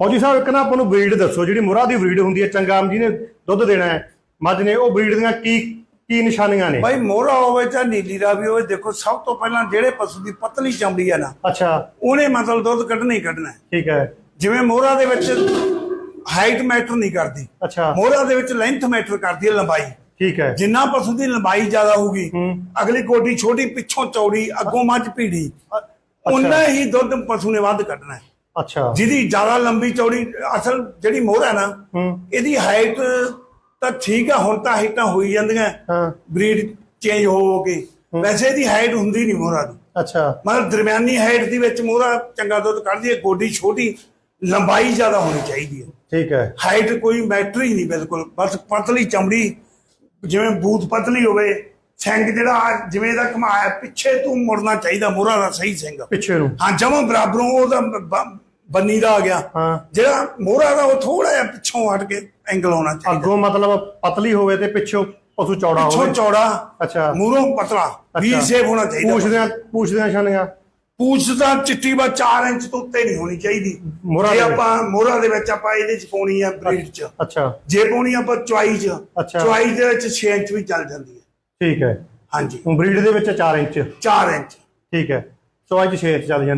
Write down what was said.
ਫੌਜੀ ਸਾਹਿਬ ਇੱਕ ਨਾ ਆਪਾਂ ਨੂੰ ਬਰੀਡ ਦੱਸੋ ਜਿਹੜੀ ਮੁਰਾ ਦੀ ਬਰੀਡ ਹੁੰਦੀ ਹੈ ਚੰਗਾ ਜੀ ਨੇ ਦੁੱਧ ਦੇਣਾ ਹੈ। ਮੱਝ ਨੇ ਉਹ ਬਰੀਡ ਦੀਆਂ ਕੀ ਕੀ ਨਿਸ਼ਾਨੀਆਂ ਨੇ? ਭਾਈ ਮੋਹਰਾ ਹੋਵੇ ਜਾਂ ਨੀਲੀ ਰਾਵੀ ਹੋਵੇ ਦੇਖੋ ਸਭ ਤੋਂ ਪਹਿਲਾਂ ਜਿਹੜੇ ਪਸ਼ੂ ਦੀ ਪਤਲੀ ਚਮੜੀ ਹੈ ਨਾ ਅੱਛਾ। ਉਹਨੇ ਮਤਲਬ ਦੁੱਧ ਕੱਢਣਾ ਹੀ ਕੱਢਣਾ। ਠੀਕ ਹੈ। ਜਿਵੇਂ ਮੋਹਰਾ ਦੇ ਵਿੱਚ ਹਾਈਟ ਮੈਟਰ ਨਹੀਂ ਕਰਦੀ ਅੱਛਾ। ਮੋਹਰਾ ਦੇ ਵਿੱਚ ਲੈਂਥ ਮੈਟਰ ਕਰਦੀ ਹੈ ਲੰਬਾਈ। ਠੀਕ ਹੈ। ਜਿੰਨਾ ਪਸ਼ੂ ਦੀ ਲੰਬਾਈ ਜ਼ਿਆਦਾ ਹੋਊਗੀ। ਅਗਲੀ ਕੋਟੀ ਛੋਟੀ ਪਿੱਛੋਂ ਚੌੜੀ ਅੱਗੋਂ ਮੱਝ ਭੀੜੀ ਉਨਾ ਹੀ ਦੁੱਧ ਪਸ਼ੂ ਨੇ ਵੱਧ ਕੱਢਣਾ ਹੈ। ਅੱਛਾ। ਜਿਹਦੀ ਜ਼ਿਆਦਾ ਲੰਬੀ ਚੌੜੀ ਅਸਲ ਜਿਹੜੀ ਮੋਹਰਾ ਹੈ ਨਾ ਇਹਦੀ ਹਾਈਟ ਤਾਂ ਠੀਕ ਆ ਹੁਣ ਤਾਂ ਹਾਈਟਾਂ ਹੋਈ ਜਾਂਦੀਆਂ। ਹਾਂ। ਬਰੀਡ ਚੇਂਜ ਹੋ ਹੋ ਕੇ। ਵੈਸੇ ਇਹਦੀ ਹਾਈਟ ਹੁੰਦੀ ਨਹੀਂ ਮੋਹਰਾ ਦੀ। ਅੱਛਾ। ਮਤਲਬ ਦਰਮਿਆਨੀ ਹਾਈਟ ਦੀ ਵਿੱਚ ਮੋਹਰਾ ਚੰਗਾ ਦੁੱਧ ਕੱਢਦੀ ਹੈ ਗੋਡੀ ਛੋਟੀ ਲੰਬਾਈ ਜ਼ਿਆਦਾ ਹੋਣੀ ਚਾਹੀਦੀ ਹੈ। ਠੀਕ ਹੈ। ਹਾਈਟ ਕੋਈ ਮੈਟਰ ਹੀ ਨਹੀਂ ਬਿਲਕੁਲ। ਬਸ ਪਤਲੀ ਚਮੜੀ ਜਿਵੇਂ ਬੂਤ ਪਤਲੀ ਹੋਵੇ ਸਿੰਘ ਜਿਹੜਾ ਜਿਵੇਂ ਇਹਦਾ ਘਮਾਇਆ ਪਿੱਛੇ ਤੋਂ ਮੁੜਨਾ ਚਾਹੀਦਾ ਮੋਹਰਾ ਦਾ ਸਹੀ ਸਿੰਘ। ਪਿੱਛੇ ਨੂੰ। ਹਾਂ ਜਮਾਂ ਬਰਾਬਰੋਂ ਉਹਦਾ ਬੰਨੀ ਦਾ ਆ ਗਿਆ। ਹਾਂ। ਜਿਹੜਾ ਮੋਹਰਾ ਦਾ ਉਹ ਥੋੜਾ ਜਿਹਾ ਪਿੱਛੋਂ ਹਟ ਕੇ ਐਂਗਲ ਆਉਣਾ ਚਾਹੀਦਾ। ਅੱਗੋਂ ਮਤਲਬ ਪਤਲੀ ਹੋਵੇ ਤੇ ਪਿੱਛੋਂ ਪਸ਼ੂ ਚੌੜਾ ਪਿੱਛੋਂ ਹੋਵੇ। ਚੌੜਾ ਅੱਛਾ। ਮੂਹਰੋਂ ਪਤਲਾ ਵੀ। ਸੇਫ ਹੋਣਾ ਚਾਹੀਦਾ। ਪੁੱਛਦਿਆਂ ਪੁੱਛਦਿਆਂ ਨਿਸ਼ਾਨੀਆਂ ਪੂਛ ਤਾਂ ਚਿੱਟੀ ਬਾ 4 ਇੰਚ ਤੋਂ ਉੱਤੇ ਨਹੀਂ ਹੋਣੀ ਚਾਹੀਦੀ। ਮੋਹਰਾ ਜੇ। ਆਪਾਂ ਮੋਹਰਾ ਦੇ ਵਿੱਚ ਆਪਾਂ ਇਹਦੇ ਚ ਪਾਉਣੀ ਆ ਬਰੀਡ ਚ। ਅੱਛਾ। ਜੇ ਪਾਉਣੀ ਆਪਾਂ ਚੁਆਈ ਚ। ਅੱਛਾ। ਚੁਆਈ ਦੇ ਵਿੱਚ 6 ਇੰਚ ਵੀ ਚੱਲ ਜਾਂਦੀ ਹੈ। ਠੀਕ ਹੈ। ਹਾਂਜੀ। ਬਰੀਡ ਦੇ ਵਿੱਚ 4 ਇੰਚ। 4 ਇੰਚ। ਠੀਕ ਹੈ। ਚੌੜਾ ਚ 6 ਇੰਚ ਚੱਲ ਜਾਂਦਾ